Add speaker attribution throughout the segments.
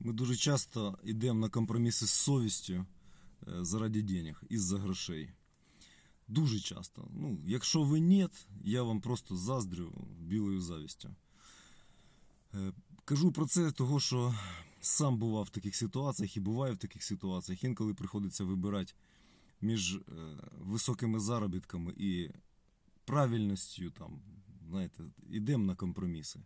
Speaker 1: Ми дуже часто йдемо на компроміси з совістю е, заради денег, із-за грошей. Дуже часто. Ну, якщо ви нет, я вам просто заздрю білою завістю. Е, Кажу про це, того, що сам бував в таких ситуаціях і буваю в таких ситуаціях. Інколи приходиться вибирати між е, високими заробітками і правильністю, там, знаєте, йдемо на компроміси.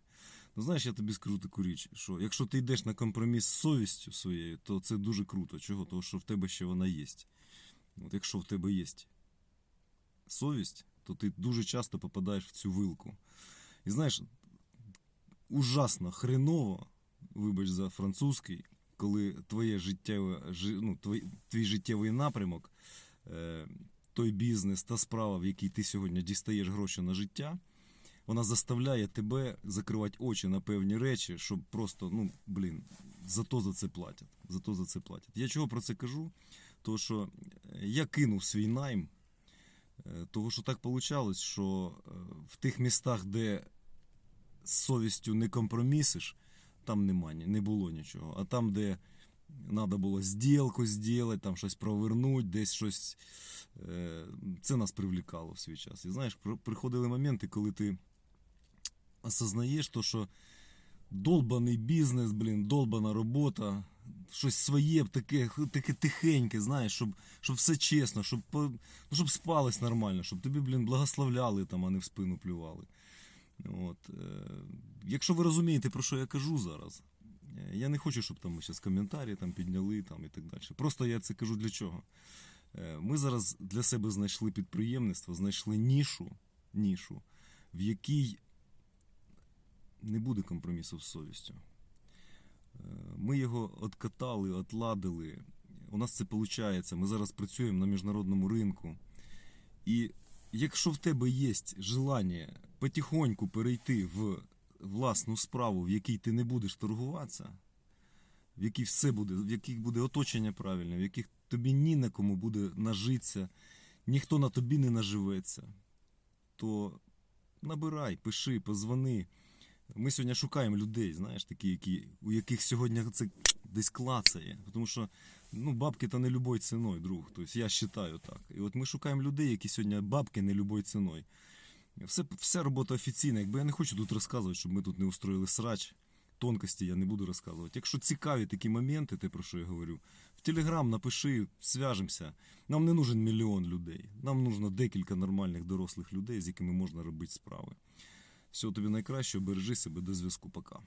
Speaker 1: Ну, знаєш, я тобі скажу таку річ, що якщо ти йдеш на компроміс з совістю своєю, то це дуже круто. Чого? Тому що в тебе ще вона є. От якщо в тебе є совість, то ти дуже часто попадаєш в цю вилку. І знаєш, ужасно хреново, вибач за французький, коли твоє життєве, жи- ну, твій, твій життєвий напрямок, е, той бізнес, та справа, в якій ти сьогодні дістаєш гроші на життя, вона заставляє тебе закривати очі на певні речі, щоб просто, ну, блін, зато за це платять. Зато за це платять. Я чого про це кажу? То що е, я кинув свій найм, е, того що так вийшло, що е, в тих містах, де з совістю не компромісиш, там нема, не було нічого. А там, де треба було зділку зробити, там щось провернути, десь щось. Це нас привлікало в свій час. І знаєш, при- приходили моменти, коли ти осознаєш, то, що долбаний бізнес, блін, долбана робота, щось своє, таке, таке тихеньке, знаєш, щоб, щоб все чесно, щоб, ну, щоб спалось нормально, щоб тобі, блін, благословляли там, а не в спину плювали. От, е, якщо ви розумієте, про що я кажу зараз, я не хочу, щоб там ми зараз коментарі там підняли там, і так далі. Просто я це кажу для чого. Е, Ми зараз для себе знайшли підприємництво, знайшли нішу, нішу в якій не буде компромісу з совістю. Е, Ми його откатали, отладили. У нас це виходить. Ми зараз працюємо на міжнародному ринку. І якщо в тебе є желання потихоньку перейти в власну справу, в якій ти не будеш торгуватися, в якій все буде, в яких буде оточення правильне, в яких тобі ні на кому буде нажитися, ніхто на тобі не наживеться, то набирай, пиши, позвони. Ми сьогодні шукаємо людей, знаєш, такі, які, у яких сьогодні це десь клацає. Тому що ну, бабки то не любой ціною, друг. Тобто я вважаю так. І от ми шукаємо людей, які сьогодні бабки не любой ціною. Все, вся робота офіційна. Якби я не хочу тут розказувати, щоб ми тут не устроїли срач. Тонкості я не буду розказувати. Якщо цікаві такі моменти, те про що я говорю, в Телеграм напиши, зв'яжемося. Нам не нужен мільйон людей. Нам нужно декілька нормальних дорослих людей, з якими можна робити справи. Всього тобі найкращого, бережи себе до зв'язку. Пока.